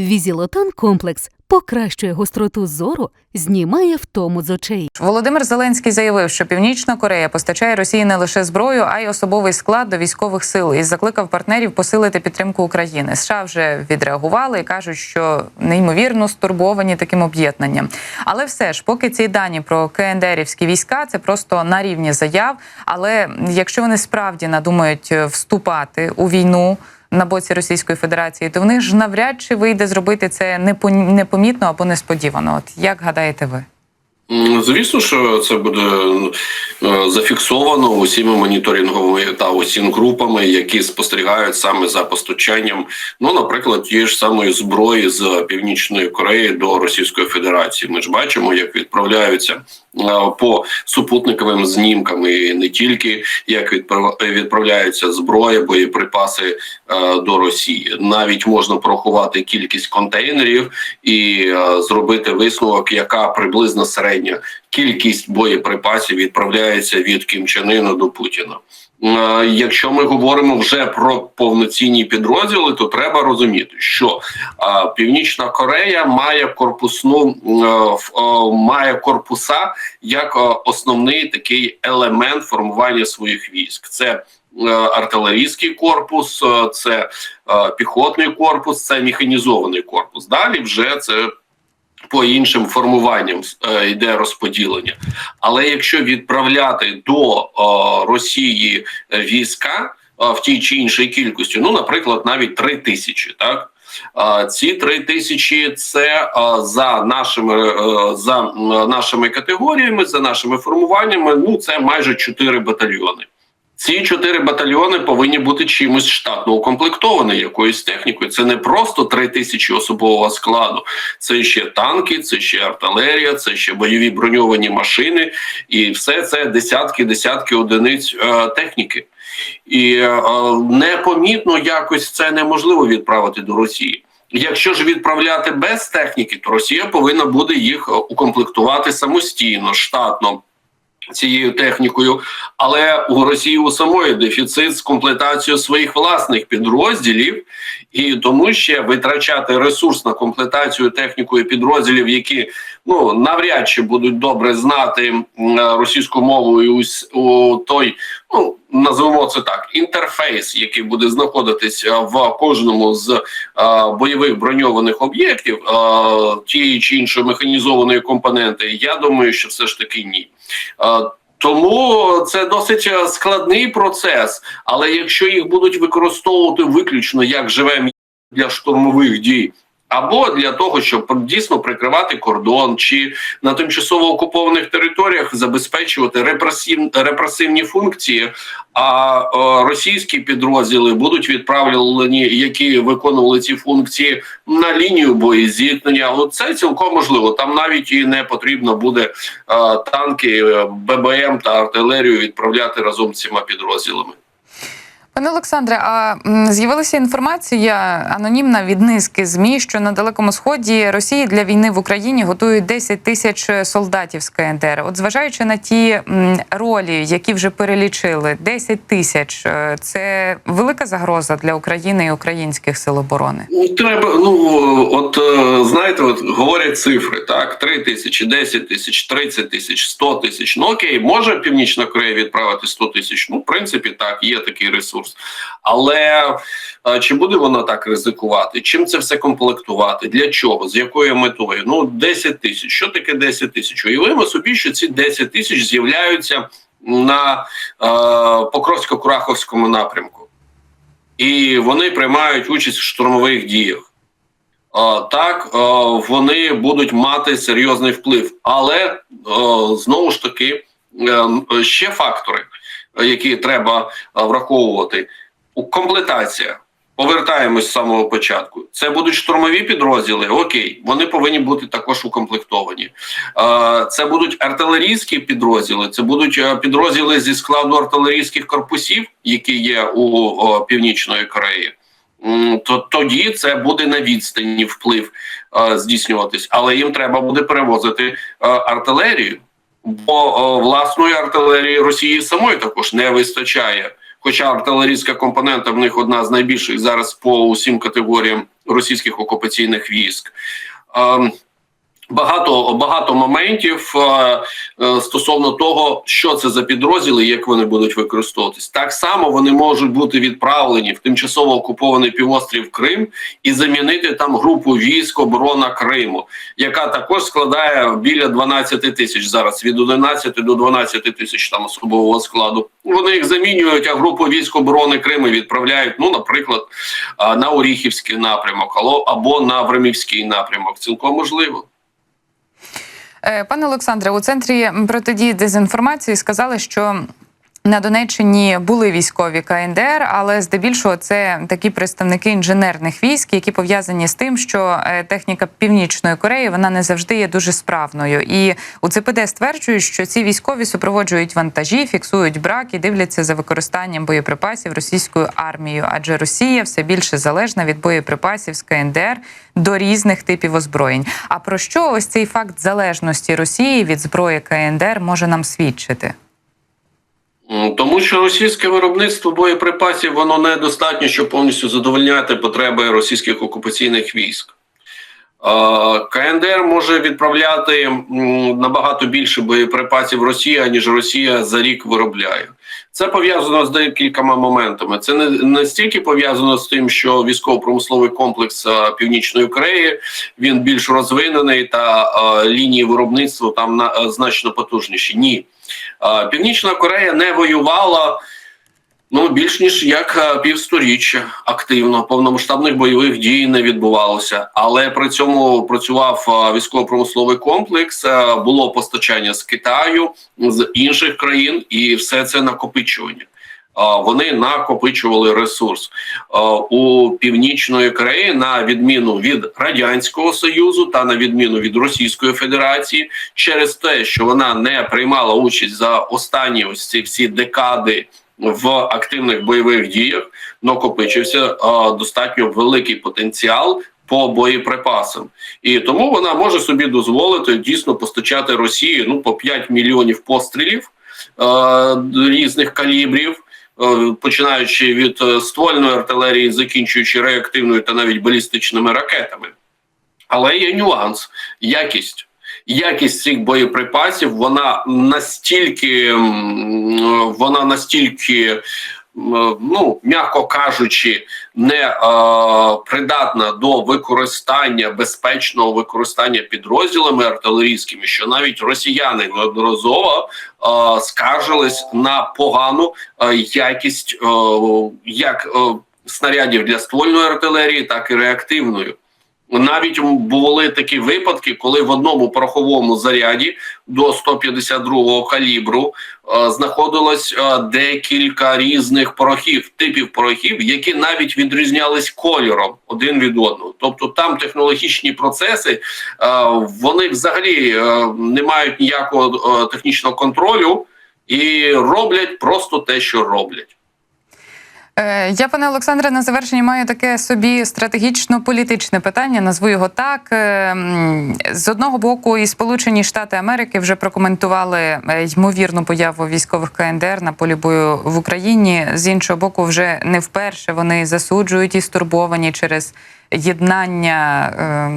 Візілотан комплекс покращує гостроту зору, знімає втому з очей. Володимир Зеленський заявив, що Північна Корея постачає Росії не лише зброю, а й особовий склад до військових сил і закликав партнерів посилити підтримку України. США вже відреагували і кажуть, що неймовірно стурбовані таким об'єднанням. Але все ж, поки ці дані про КНДРівські війська, це просто на рівні заяв. Але якщо вони справді надумають е, вступати у війну. На боці Російської Федерації, то в них ж навряд чи вийде зробити це непомітно або несподівано. От як гадаєте ви? Звісно, що це буде е, зафіксовано усіма моніторинговими та усім групами, які спостерігають саме за постачанням, ну, наприклад, тієї ж самої зброї з Північної Кореї до Російської Федерації. Ми ж бачимо, як відправляються по супутниковим знімкам, і не тільки як відправ- відправляються зброя, боєприпаси е, до Росії. Навіть можна порахувати кількість контейнерів і е, зробити висновок, яка приблизно середня кількість боєприпасів відправляється від Кім Чен Іна до Путіна. Якщо ми говоримо вже про повноцінні підрозділи, то треба розуміти, що Північна Корея має корпусну має корпуса як основний такий елемент формування своїх військ. Це е, артилерійський корпус, е, це е, піхотний корпус, це механізований корпус. Далі вже це по іншим формуванням е, йде розподілення. Але якщо відправляти до е, Росії е, війська е, в тій чи іншій кількості, ну, наприклад, навіть три тисячі, так. Ці три тисячі це за нашими за нашими категоріями, за нашими формуваннями. Ну це майже чотири батальйони. Ці чотири батальйони повинні бути чимось штатно укомплектовані якоюсь технікою. Це не просто три тисячі особового складу, це ще танки, це ще артилерія, це ще бойові броньовані машини, і все це десятки, десятки одиниць е, техніки. І е, непомітно якось це неможливо відправити до Росії. Якщо ж відправляти без техніки, то Росія повинна буде їх е, укомплектувати самостійно, штатно цією технікою, але у Росії у самої дефіцит з комплектацією своїх власних підрозділів, і тому ще витрачати ресурс на комплектацію технікою підрозділів, які ну навряд чи будуть добре знати російську мову і ус- у той, ну називаємо це так, інтерфейс, який буде знаходитися в кожному з е, бойових броньованих об'єктів е, тієї чи іншої механізованої компоненти. Я думаю, що все ж таки ні. Е, Тому це досить е, складний процес, але якщо їх будуть використовувати виключно як живе для штурмових дій. Або для того, щоб дійсно прикривати кордон, чи на тимчасово окупованих територіях забезпечувати репресив, репресивні функції, а е, російські підрозділи будуть відправлені, які виконували ці функції на лінію боєзіткнення. Це цілком можливо. Там навіть і не потрібно буде е, танки, е, ББМ та артилерію відправляти разом з цими підрозділами. Пане Олександре, а з'явилася інформація анонімна від низки змі, що на далекому сході Росії для війни в Україні готують 10 тисяч солдатів з КНДР. От зважаючи на ті ролі, які вже перелічили, 10 тисяч е, це велика загроза для України і українських сил оборони. Ну, Треба, ну от е, знаєте, от говорять цифри, так: 3 тисячі, 10 тисяч, 30 тисяч, 100 тисяч. Ну окей, може Північна Корея відправити 100 тисяч. Ну, в принципі, так, є такий ресурс. Але е, чи буде вона так ризикувати? Чим це все комплектувати? Для чого? З якою метою? Ну, 10 тисяч. Що таке 10 тисяч? Уявимо собі, що ці 10 тисяч з'являються на е, Покровсько-Кураховському напрямку. І вони приймають участь в штурмових діях. Так, е, вони будуть мати серйозний вплив, але е, знову ж таки е, ще фактори, е, які треба враховувати. Комплектація. Повертаємось з самого початку. Це будуть штурмові підрозділи. Окей, вони повинні бути також укомплектовані. Це будуть артилерійські підрозділи. Це будуть е, підрозділи зі складу артилерійських корпусів, які є у Північної Кореї. То тоді це буде на відстані вплив здійснюватись, але їм треба буде перевозити е, артилерію, бо е, власної артилерії Росії самої також не вистачає. Хоча артилерійська компонента в них одна з найбільших зараз по усім категоріям російських окупаційних військ. Багато багато моментів е, е, стосовно того, що це за підрозділи, як вони будуть використовуватись. Так само вони можуть бути відправлені в тимчасово окупований півострів Крим і замінити там групу військ оборона Криму, яка також складає біля 12 тисяч зараз від 11 до 12 тисяч там особового складу. Вони їх замінюють, а групу військ оборони Криму відправляють, ну, наприклад, е, на Оріхівський напрямок або на Времівський напрямок. Цілком можливо. Е, Пане Олександре, у центрі протидії дезінформації сказали, що на Донеччині були військові КНДР, але здебільшого це такі представники інженерних військ, які пов'язані з тим, що е, техніка Північної Кореї вона не завжди є дуже справною. І у ЦПД стверджують, що ці військові супроводжують вантажі, фіксують брак і дивляться за використанням боєприпасів російською армією, адже Росія все більше залежна від боєприпасів з КНДР до різних типів озброєнь. А про що ось цей факт залежності Росії від зброї КНДР може нам свідчити? Тому що російське виробництво боєприпасів воно недостатньо, щоб повністю задовольняти потреби російських окупаційних військ. КНДР може відправляти набагато більше боєприпасів в Росію, ніж Росія за рік виробляє. Це пов'язано з декількома моментами. Це не настільки пов'язано з тим, що військово-промисловий комплекс Північної Кореї він більш розвинений та лінії виробництва там на, значно потужніші. Ні. Північна Корея не воювала ну більш ніж як е, півсторіччя активно. Повномасштабних бойових дій не відбувалося, але при цьому працював е, військово-промисловий комплекс. е, Було постачання з Китаю, з інших країн, і все це накопичування. Вони накопичували ресурс у північної Кореї, на відміну від радянського союзу та на відміну від Російської Федерації, через те, що вона не приймала участь за останні ось ці всі декади в активних бойових діях, накопичився достатньо великий потенціал. По боєприпасам, і тому вона може собі дозволити дійсно постачати Росії ну по 5 мільйонів пострілів е, різних калібрів, починаючи від е, ствольної артилерії, закінчуючи реактивною та навіть балістичними ракетами. Але є нюанс, якість. Якість цих боєприпасів вона настільки вона настільки, ну м'яко кажучи, не е, придатна до використання безпечного використання підрозділами артилерійськими, що навіть росіяни неодноразово е, скаржились на погану е, якість е, як е, снарядів для ствольної артилерії, так і реактивної. Навіть були такі випадки, коли в одному пороховому заряді до 152-го калібру е, знаходилось е, декілька різних порохів, типів порохів, які навіть відрізнялись кольором один від одного. Тобто там технологічні процеси е, вони взагалі е, не мають ніякого е, технічного контролю і роблять просто те, що роблять. Е, Я, пане Олександре, на завершення маю таке собі стратегічно-політичне питання. Назву його так. Е, З одного боку, і Сполучені Штати Америки вже прокоментували е, ймовірну появу військових КНДР на полі бою в Україні. З іншого боку, вже не вперше вони засуджують і стурбовані через єднання е,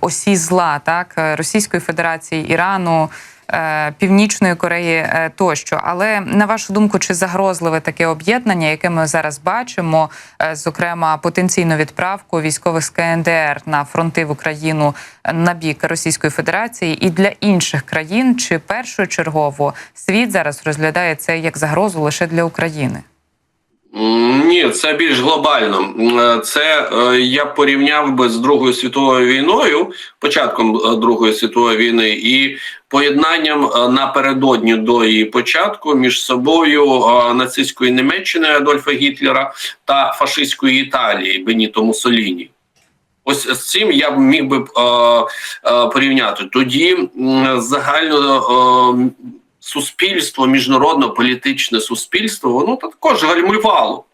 осі зла, так Російської Федерації, Ірану. Е, Північної Кореї е, тощо, але на вашу думку, чи загрозливе таке об'єднання, яке ми зараз бачимо, е, зокрема потенційну відправку військових з КНДР на фронти в Україну на бік Російської Федерації і для інших країн, чи першочергово світ зараз розглядає це як загрозу лише для України? Ні, це більш глобально. Це е, я порівняв би з Другою світовою війною, початком е, Другої світової війни, і поєднанням е, напередодні до її початку між собою нацистської Німеччини Адольфа Гітлера та фашистської Італії Беніто Муссоліні. Ось з цим я б міг би порівняти. Тоді загально суспільство, міжнародно політичне суспільство, воно також гальмувало.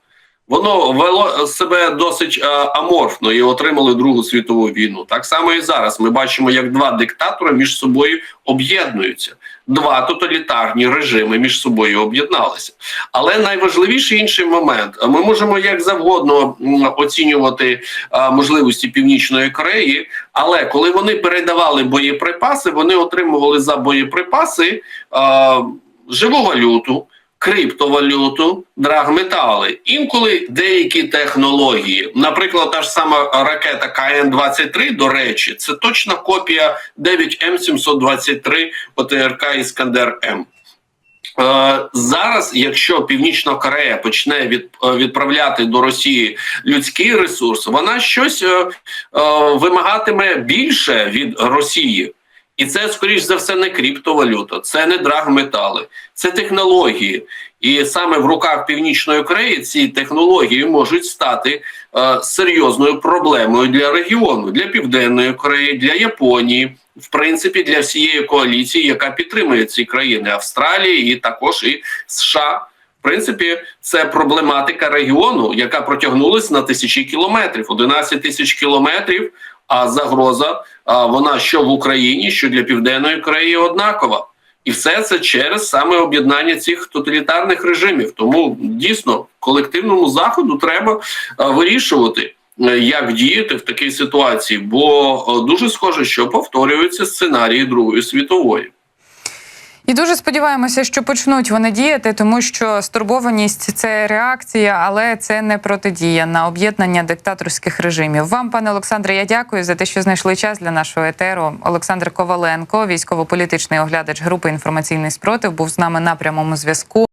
Воно вело себе досить е, аморфно і отримали Другу світову війну. Так само і зараз. Ми бачимо, як два диктатори між собою об'єднуються. Два тоталітарні режими між собою об'єдналися. Але найважливіший інший момент: ми можемо як завгодно оцінювати е, можливості Північної Кореї, але коли вони передавали боєприпаси, вони отримували за боєприпаси е, живу валюту криптовалюту, драгметали. Інколи деякі технології, наприклад, та ж сама ракета КН-23, до речі, це точна копія 9М723 ОТРК Іскандер М. Е, Зараз, якщо Північна Корея почне е, відправляти до Росії людський ресурс, вона щось е, вимагатиме більше від Росії. І це, скоріш за все, не криптовалюта, це не драгметали, це технології. І саме в руках Північної Кореї ці технології можуть стати е, серйозною проблемою для регіону, для Південної Кореї, для Японії, в принципі, для всієї коаліції, яка підтримує ці країни Австралії і також і США. В принципі, це проблематика регіону, яка протягнулася на тисячі кілометрів, 11 тисяч кілометрів. А загроза а, вона що в Україні, що для Південної країни однакова. І все це через саме об'єднання цих тоталітарних режимів. Тому дійсно колективному заходу треба вирішувати, е, як діяти в такій ситуації, бо е, дуже схоже, що повторюються сценарії Другої світової. І дуже сподіваємося, що почнуть вони діяти, тому що стурбованість це реакція, але це не протидія на об'єднання диктаторських режимів. Вам, пане Олександре, я дякую за те, що знайшли час для нашого етеру. Олександр Коваленко, військово-політичний оглядач групи інформаційний спротив, був з нами на прямому зв'язку.